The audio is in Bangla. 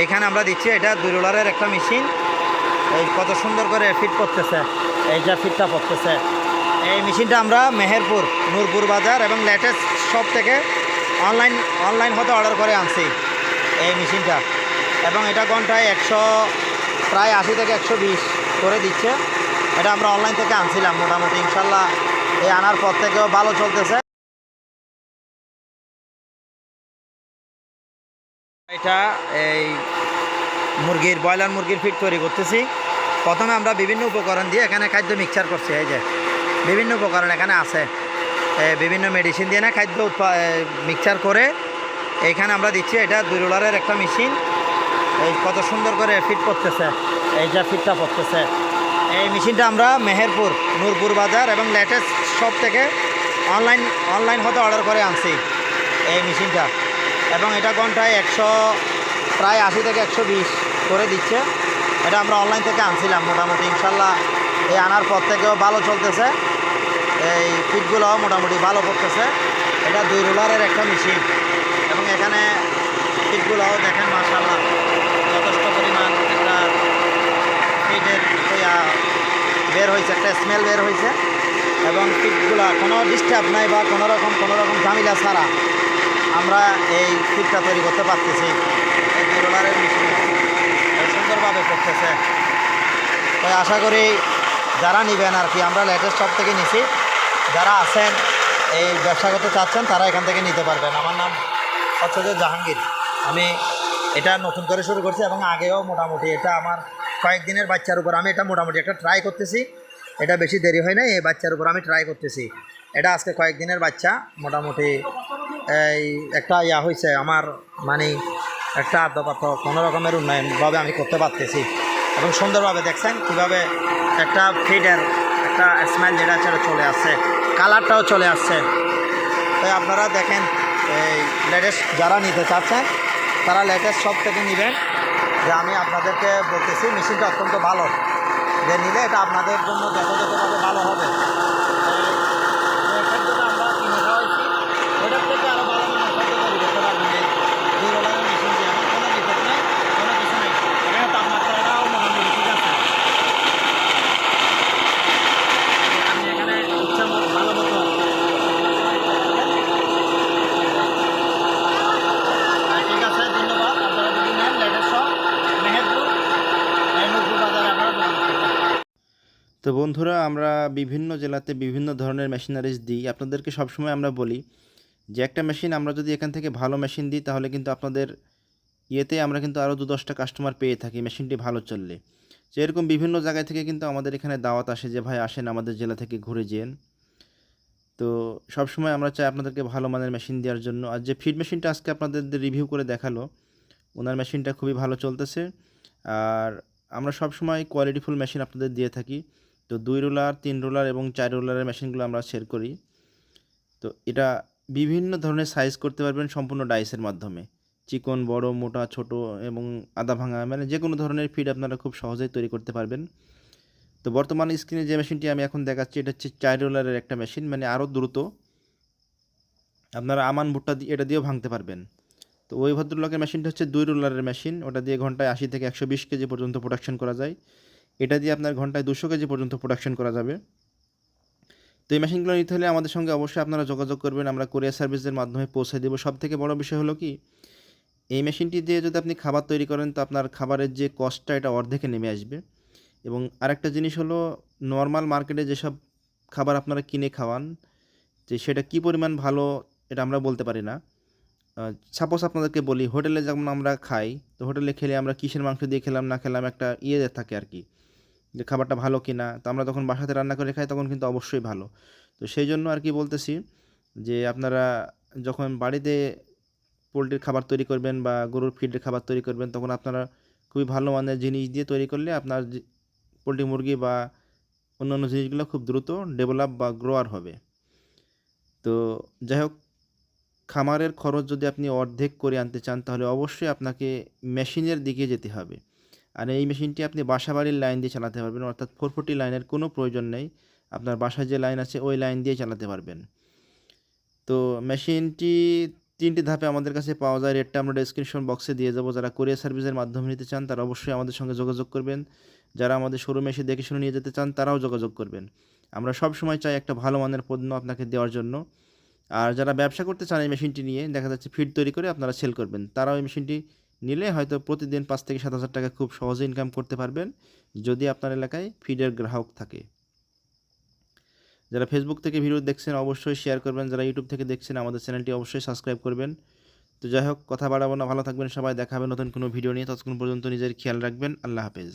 এইখানে আমরা দিচ্ছি, এটা দুই রোলারের একটা মেশিন। এই কত সুন্দর করে ফিট করতেছে, এই যা ফিটটা করতেছে এই মেশিনটা আমরা মেহেরপুর, নূরপুর বাজার এবং লেটেস্ট শপ থেকে অনলাইন অনলাইন হতে অর্ডার করে আনছি এই মেশিনটা। এবং এটা ঘন্টায় একশো, প্রায় আশি থেকে একশো বিশ করে দিচ্ছে। এটা আমরা অনলাইন থেকে আনছিলাম মোটামুটি, ইনশাল্লাহ এই আনার পর থেকেও ভালো চলতেছে। এটা এই মুরগির, ব্রয়লার মুরগির ফিট তৈরি করতেছি। প্রথমে আমরা বিভিন্ন উপকরণ দিয়ে এখানে খাদ্য মিক্সচার করছি, এই যে। বিভিন্ন উপকরণ এখানে আছে। বিভিন্ন মেডিসিন দিয়ে না খাদ্য মিক্সচার করে এইখানে আমরা দিচ্ছি এটা দুই রোলারের একটা মেশিন এই কত সুন্দর করে ফিট করতেছে এই যা ফিটটা পড়তেছে। এই মেশিনটা আমরা মেহেরপুর, নূরপুর বাজার এবং লেটেস্ট শপ থেকে অনলাইন অনলাইন হতে অর্ডার করে আনছি, এই মেশিনটা এবং এটা ঘন্টায় একশো, প্রায় আশি থেকে একশো বিশ করে দিচ্ছে। এটা আমরা অনলাইন থেকে আনছিলাম মোটামুটি, ইনশাল্লাহ এই আনার পর থেকেও ভালো চলতেছে। এই ফিটগুলোও মোটামুটি ভালো করতেছে। এটা দুই রোলারের একটা মেশিন এবং এখানে ফিটগুলোও দেখেন মার্শাল্লাহ যথেষ্ট পরিমাণ একটা ফিটের বের হয়েছে, একটা স্মেল বের হয়েছে। এবং ফিটগুলা কোনো ডিস্টার্ব নাই বা কোনো রকম কোনো রকম ঝামেলা ছাড়া। আমরা এই ফিটটা তৈরি করতে পারতেছি। এই সুন্দরভাবে করতেছে। তাই আশা করি যারা নেবেন আর কি, আমরা লেটেস্ট শপ থেকে নিছি। যারা আছেন, এই ব্যবসা করতে চাচ্ছেন, তারা এখান থেকে নিতে পারবেন। আমার নাম হচ্ছে যে জাহাঙ্গীর। আমি এটা নতুন করে শুরু করছি এবং আগেও মোটামুটি এটা আমার কয়েকদিনের বাচ্চার উপর আমি এটা মোটামুটি একটা ট্রাই করতেছি। এটা বেশি দেরি হয় না এই বাচ্চার উপর আমি ট্রাই করতেছি। এটা আজকে কয়েকদিনের বাচ্চা, মোটামুটি এই একটা ইয়া হয়েছে আমার মানে একটা আদ্যপাত্র, কোনো রকমের উন্নয়নভাবে আমি করতে পারতেছি। এবং সুন্দরভাবে দেখছেন কীভাবে একটা ফিডের, একটা স্মেল যেটা সেটা চলে আসছে, কালারটাও চলে আসছে। তাই আপনারা দেখেন, এই লেটেস্ট যারা নিতে চাচ্ছেন, তারা লেটেস্ট সব থেকে নেবেন। যে আমি আপনাদেরকে বলতেছি মেশিনটা অত্যন্ত ভালো। যে নিলে এটা আপনাদের জন্য যথাযথভাবে ভালো হবে। তো বন্ধুরা আমরা বিভিন্ন জেলাতে বিভিন্ন ধরনের মেশিনারিজ দিই। আপনাদেরকে সবসময় আমরা বলি যে একটা মেশিন আমরা যদি এখান থেকে ভালো মেশিন দিই, তাহলে কিন্তু আপনাদের ইয়েতে আমরা কিন্তু আরও দু দশটা কাস্টমার পেয়ে থাকি মেশিনটি ভালো চললে। তো এরকম বিভিন্ন জায়গায় থেকে কিন্তু আমাদের এখানে দাওয়াত আসে যে, ভাই, আসেন আমাদের জেলা থেকে ঘুরে যেন। তো সবসময় আমরা চাই আপনাদেরকে ভালো মানের মেশিন দেওয়ার জন্য। আর যে ফিড মেশিনটা আজকে আপনাদের রিভিউ করে দেখাল, ওনার মেশিনটা খুবই ভালো চলতেছে। আর আমরা সবসময় কোয়ালিটিফুল মেশিন আপনাদের দিয়ে থাকি। তো দুই রোলার, তিন রোলার এবং চার রোলারের মেশিনগুলো আমরা শেয়ার করি। তো এটা বিভিন্ন ধরনের সাইজ করতে পারবেন সম্পূর্ণ ডাইসের মাধ্যমে। চিকন, বড়, মোটা, ছোট এবং আদা ভাঙা মানে যে কোনো ধরনের ফিড আপনারা খুব সহজেই তৈরি করতে পারবেন। তো বর্তমান স্ক্রিনে যে মেশিনটি আমি এখন দেখাচ্ছি, এটা হচ্ছে চার রোলারের একটা মেশিন মানে আরও দ্রুত আপনারা আমান ভুট্টা এটা দিয়েও ভাঙতে পারবেন। তো ওই ভদ্রলোকের মেশিনটা হচ্ছে দুই রোলারের মেশিন ওটা দিয়ে ঘন্টায় আশি থেকে একশো বিশ কেজি পর্যন্ত প্রোডাকশন করা যায়। এটা দিয়ে আপনার ঘন্টায় দুশো কেজি পর্যন্ত প্রোডাকশন করা যাবে। তো এই মেশিনগুলো নিতে হলে আমাদের সঙ্গে অবশ্যই আপনারা যোগাযোগ করবেন। আমরা কোরিয়ার সার্ভিসের মাধ্যমে পৌঁছে দেবো। সব থেকে বড় বিষয় হলো কি, এই মেশিনটি দিয়ে যদি আপনি খাবার তৈরি করেন, তো আপনার খাবারের যে কস্টটা এটা অর্ধেকে নেমে আসবে। এবং আরেকটা জিনিস হলো নর্মাল মার্কেটে যেসব খাবার আপনারা কিনে খাওয়ান, যে সেটা কি পরিমাণ ভালো, এটা আমরা বলতে পারি না। সাপোজ আপনাদেরকে বলি, হোটেলে যেমন আমরা খাই, তো হোটেলে খেলে আমরা কিসের মাংস দিয়ে খেলাম, না খেলাম, একটা ইয়ে থাকে আর কি। যে খাবারটা ভালো কি না তো আমরা তখন বাসাতে রান্না করে খাই তখন কিন্তু অবশ্যই ভালো। তো সেই জন্য আর কি বলতেছি যে আপনারা যখন বাড়িতে পোলট্রির খাবার তৈরি করবেন বা গরুর ফিডের খাবার তৈরি করবেন, তখন আপনারা খুবই ভালো মানের জিনিস দিয়ে তৈরি করলে আপনার পোলট্রি মুরগি বা অন্যান্য জিনিসগুলো খুব দ্রুত ডেভেলপ বা গ্রোয়ার হবে। তো যাই হোক, খামারের খরচ যদি আপনি অর্ধেক করে আনতে চান, তাহলে অবশ্যই আপনাকে মেশিনের দিকে যেতে হবে। আর এই মেশিনটি আপনি বাসা বাড়ির লাইন দিয়ে চালাতে পারবেন, অর্থাৎ ফোর ফোর্টি লাইনের কোনো প্রয়োজন নেই। আপনার বাসায় যে লাইন আছে, ওই লাইন দিয়ে চালাতে পারবেন। তো মেশিনটি তিনটি ধাপে আমাদের কাছে পাওয়া যায়। রেটটা আমরা ডেসক্রিপশন বক্সে দিয়ে যাব যারা কোরিয়ার সার্ভিসের মাধ্যমে নিতে চান, তারা অবশ্যই আমাদের সঙ্গে যোগাযোগ করবেন। যারা আমাদের শোরুমে এসে দেখে শুনে নিয়ে যেতে চান, তারাও যোগাযোগ করবেন। আমরা সব সময় চাই একটা ভালো মানের পণ্য আপনাকে দেওয়ার জন্য। আর যারা ব্যবসা করতে চান এই মেশিনটি নিয়ে, দেখা যাচ্ছে ফিড তৈরি করে আপনারা সেল করবেন। তারাও এই মেশিনটি নিলে হয়তো প্রতিদিন পাঁচ থেকে সাত হাজার টাকা খুব সহজে ইনকাম করতে পারবেন, যদি আপনার এলাকায় ফিডের গ্রাহক থাকে। যারা ফেসবুক থেকে ভিডিও দেখছেন, অবশ্যই শেয়ার করবেন। যারা ইউটিউব থেকে দেখছেন, আমাদের চ্যানেলটি অবশ্যই সাবস্ক্রাইব করবেন। তো যাই হোক, কথা বাড়াবো না, ভালো থাকবেন সবাই। দেখাবেন নতুন কোনো ভিডিও নিয়ে। ততক্ষণ পর্যন্ত নিজের খেয়াল রাখবেন। আল্লাহ হাফেজ।